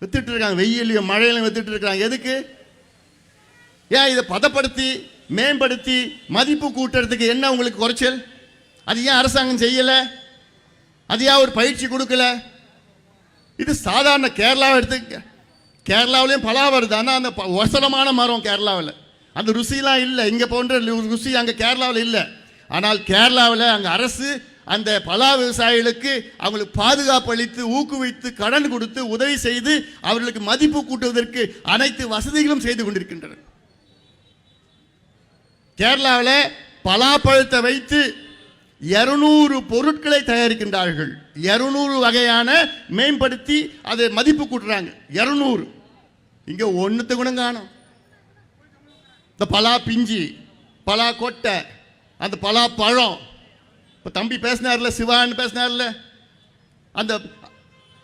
வித்துட்டு இருக்காங்க வெயிலையும் மழையிலையும் வித்துட்டு இருக்காங்க எதுக்கு? ஏன் இதை பதப்படுத்தி மேம்படுத்தி மதிப்பு கூட்டுறதுக்கு என்ன உங்களுக்கு குறைச்சல்? அது ஏன் அரசாங்கம் செய்யலை? அது ஏன் ஒரு பயிற்சி கொடுக்கல? இது சாதாரண கேரளாவை எடுத்துக்க கேரளாவிலையும் பலா வருது. ஆனால் அந்த ப- மரம் கேரளாவில். அந்த ருசிலாம் இல்லை. இங்கே போன்ற ருசி அங்கே கேரளாவில் இல்லை. ஆனால் கேரளாவில் அங்கே அரசு அந்த பலா விவசாயிகளுக்கு அவங்களுக்கு பாதுகாப்பு அளித்து ஊக்குவித்து கடன் கொடுத்து உதவி செய்து அவர்களுக்கு மதிப்பு கூட்டுவதற்கு அனைத்து வசதிகளும் செய்து கொண்டிருக்கின்றன. கேரளாவில் பலாப்பழத்தை வைத்து இருநூறு பொருட்களை தயாரிக்கின்றார்கள். இருநூறு வகையான மேம்படுத்தி அதை மதிப்பு கூட்டுறாங்க. இருநூறு. இங்கே ஒன்றுத்த குணம் காணும். இந்த பலா பிஞ்சி பலா கொட்டை அந்த பலா பழம் இப்போ தம்பி பேசினார்ல சிவான்னு பேசினார்ல அந்த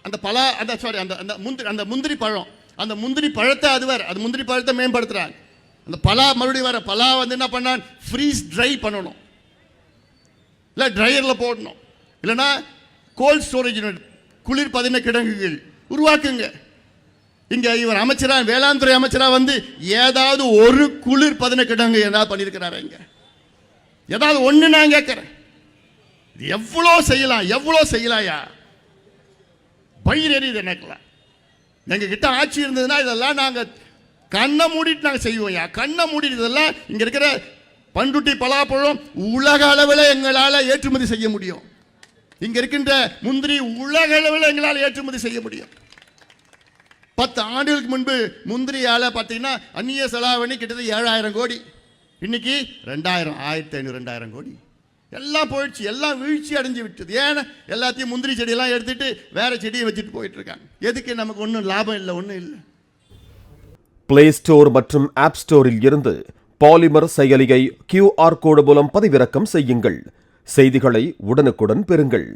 அந்த பலா அந்த சாரி அந்த அந்த முந்திரி அந்த முந்திரி பழம் அந்த முந்திரி பழத்தை அது வேற அது முந்திரி பழத்தை மேம்படுத்துறாங்க. அந்த பலா மறுபடியும் வர பலா வந்து என்ன பண்ணான்? ஃப்ரீஸ் ட்ரை பண்ணணும். இல்லை ட்ரையரில் போடணும். இல்லைன்னா கோல்ட் ஸ்டோரேஜ் குளிர் பதன கிடங்குகள் உருவாக்குங்க. இங்கே இவர் அமைச்சராக வேளாண் துறை அமைச்சரா வந்து ஏதாவது ஒரு குளிர் பதன கிடங்கு ஏதாவது பண்ணியிருக்கிறாரா இங்கே? ஏதாவது ஒன்று நான் கேட்குறேன். எவ்வளோ செய்யலாம் எவ்வளோ செய்யலாயா பயிர் எரியுது எனக்குலாம் எங்கள் கிட்ட ஆட்சி இருந்ததுன்னா இதெல்லாம் நாங்கள் கண்ணை மூடிட்டு நாங்கள் செய்வோம்யா. கண்ணை மூடிட்டு இதெல்லாம் இங்கே இருக்கிற பண்ருட்டி பலாப்பழம் உலக அளவில் எங்களால் ஏற்றுமதி செய்ய முடியும். இங்கே இருக்கின்ற முந்திரி உலக அளவில் எங்களால் ஏற்றுமதி செய்ய முடியும். பத்து ஆண்டுகளுக்கு முன்பு முந்திரியால் பார்த்தீங்கன்னா அந்நிய செலாவணி கிட்டத்தட்ட ஏழாயிரம் கோடி. இன்னைக்கு ரெண்டாயிரம் ஆயிரத்தி ஐநூறு ரெண்டாயிரம் கோடி. எல்லாம் போயிடுச்சு. எல்லாம் வீழ்ச்சி அடைஞ்சு விட்டது. ஏன்னா எல்லாத்தையும் முந்திரி செடியெல்லாம் எடுத்துட்டு வேற செடியை வச்சுட்டு போயிட்டு இருக்காங்க. எதுக்கு நமக்கு ஒன்றும் லாபம் இல்லை ஒன்றும் இல்லை. பிளே ஸ்டோர் மற்றும் ஆப் ஸ்டோரில் இருந்து பாலிமர் செயலியை கியூஆர் கோடு மூலம் பதிவிறக்கம் செய்யுங்கள். செய்திகளை உடனுக்குடன் பெறுங்கள்.